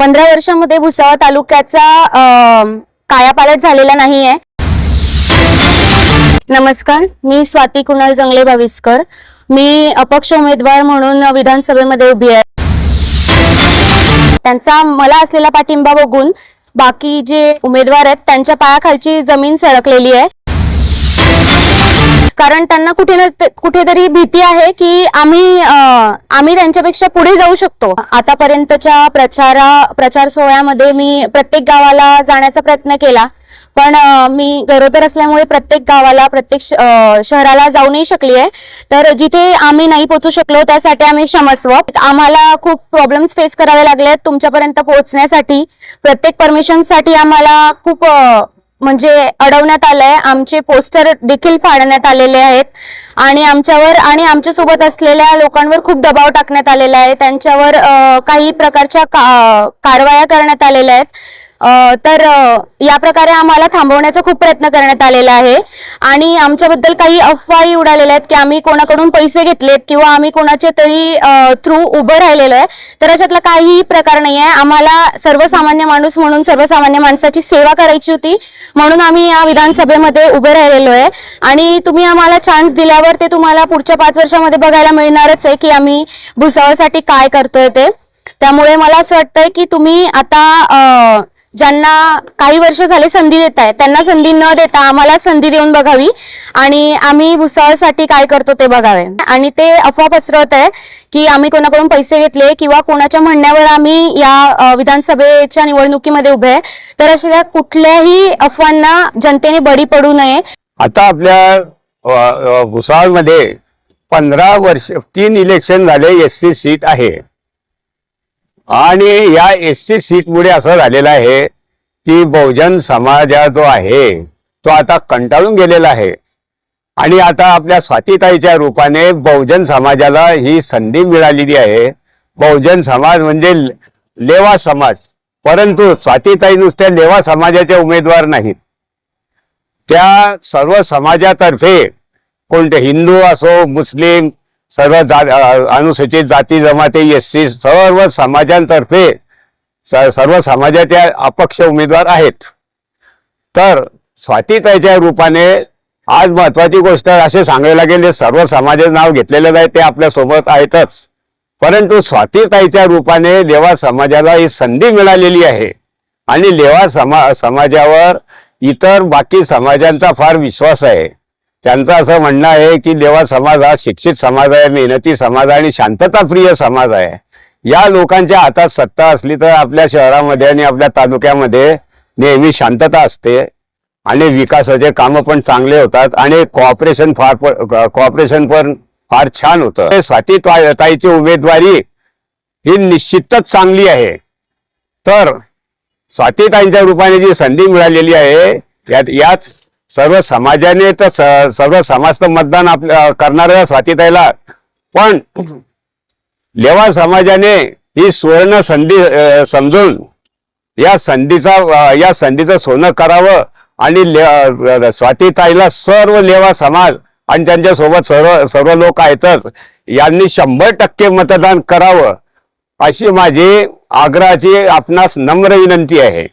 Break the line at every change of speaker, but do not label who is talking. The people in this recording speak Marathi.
पंधरा वर्षामध्ये भुसावळ तालुक्याचा कायापालट झालेला नाहीये. नमस्कार मी स्वाती कुणाल जंगले भाविस्कर. मी अपक्ष उमेदवार म्हणून विधानसभेमध्ये उभी आहे. त्यांचा मला असलेला पाठिंबा बघून बाकी जे उमेदवार आहेत त्यांच्या पायाखालची जमीन सरकलेली आहे. कारण त्यांना कुठे ना कुठेतरी भीती आहे की आम्ही आम्ही त्यांच्यापेक्षा पुढे जाऊ शकतो. आतापर्यंतच्या प्रचारा प्रचार सोहळ्यामध्ये मी प्रत्येक गावाला जाण्याचा प्रयत्न केला. पण मी गरोदर असल्यामुळे प्रत्येक गावाला प्रत्येक श- शहराला जाऊ नाही शकली आहे तर जिथे आम्ही नाही पोहोचू शकलो त्यासाठी आम्ही क्षमस्व. आम्हाला खूप प्रॉब्लेम्स फेस करावे लागले आहेत तुमच्यापर्यंत पोहोचण्यासाठी. प्रत्येक परमिशनसाठी आम्हाला खूप म्हणजे अडवण्यात आलंय. आमचे पोस्टर देखील फाडण्यात आलेले आहेत. आणि आमच्यावर आणि आमच्यासोबत असलेल्या लोकांवर खूप दबाव टाकण्यात आलेला आहे. त्यांच्यावर काही प्रकारच्या का- कारवाया करण्यात आलेल्या आहेत. तर या प्रकारे आम्हाला थांबवण्याचा खूप प्रयत्न करण्यात आलेला आहे. आणि आमच्याबद्दल काही अफवाही उडालेल्या आहेत की आम्ही कोणाकडून पैसे घेतलेत किंवा आम्ही कोणाच्या तरी थ्रू उभं राहिलेलो आहे. तर अशातला काहीही प्रकार नाही आहे आम्हाला सर्वसामान्य माणूस म्हणून सर्वसामान्य माणसाची सेवा करायची होती. म्हणून आम्ही या विधानसभेमध्ये उभे राहिलेलो आहे. आणि तुम्ही आम्हाला चान्स दिल्यावर ते तुम्हाला पुढच्या पाच वर्षामध्ये बघायला मिळणारच आहे की आम्ही भुसावळसाठी काय करतोय ते. त्यामुळे मला असं वाटतंय की तुम्ही आता ज्यांना काही वर्ष झाले संधी देत आहे त्यांना संधी न देता आम्हाला संधी देऊन बघावी. आणि आम्ही भुसावळसाठी काय करतो ते बघावे. आणि ते अफवा पसरवत आहे की आम्ही कोणाकडून पैसे घेतले किंवा कोणाच्या म्हणण्यावर आम्ही या विधानसभेच्या निवडणुकीमध्ये उभे आहे. तर अशा कुठल्याही अफवांना जनतेने बळी पडू नये.
आता आपल्या भुसावळमध्ये पंधरा वर्ष तीन इलेक्शन झाले एस सी सीट आहे. आणि या एस सी सीटमुळे असं झालेलं आहे की बहुजन समाजा जो आहे तो आता कंटाळून गेलेला आहे. आणि आता आपल्या स्वातीताईच्या रूपाने बहुजन समाजाला ही संधी मिळालेली आहे. बहुजन समाज म्हणजे लेवा समाज. परंतु स्वातीताई नुसत्या लेवा समाजाचे उमेदवार नाहीत. त्या सर्व समाजातर्फे कोणते हिंदू असो मुस्लिम सर्व जा अनुसूचित जाती जमाती एस सी सर्व समाजांतर्फे स- सर्व समाजाच्या अपक्ष उमेदवार आहेत. तर स्वातिताईच्या रूपाने आज महत्वाची गोष्ट असे सांगायला गेले सर्व समाजाचं नाव घेतलेलं आहे ते आपल्यासोबत आहेतच. परंतु स्वातिताईच्या रूपाने लेवा समाजाला ही संधी मिळालेली आहे. आणि लेवा समा समाजावर इतर बाकी समाजांचा फार विश्वास आहे. त्यांचं असं म्हणणं आहे की देवा समाज हा शिक्षित समाज आहे मेहनती समाज आहे आणि शांतताप्रिय समाज आहे. या लोकांच्या हातात सत्ता असली तर आपल्या शहरामध्ये आणि आपल्या तालुक्यामध्ये नेहमी शांतता असते आणि विकासाचे कामं पण चांगले होतात आणि कॉपरेशन फार कॉपरेशन पण फार छान होतं. स्वाती ताईची उमेदवारी ही निश्चितच चांगली आहे. तर स्वातीताईंच्या रूपाने जी संधी मिळालेली आहे यात याच सर्व समाजाने तर स- सर्व समाज तर मतदान आपल्या करणाऱ्या स्वातीताईला. पण लेवा समाजाने ही सुवर्ण संधी समजून या संधीचा या संधीचं सोनं करावं आणि ले- स्वातीताईला सर्व लेवा समाज आणि त्यांच्यासोबत सर्व सर्व लोक आहेतच यांनी शंभर टक्के मतदान करावं अशी माझी आग्रहाची आपणास नम्र विनंती आहे.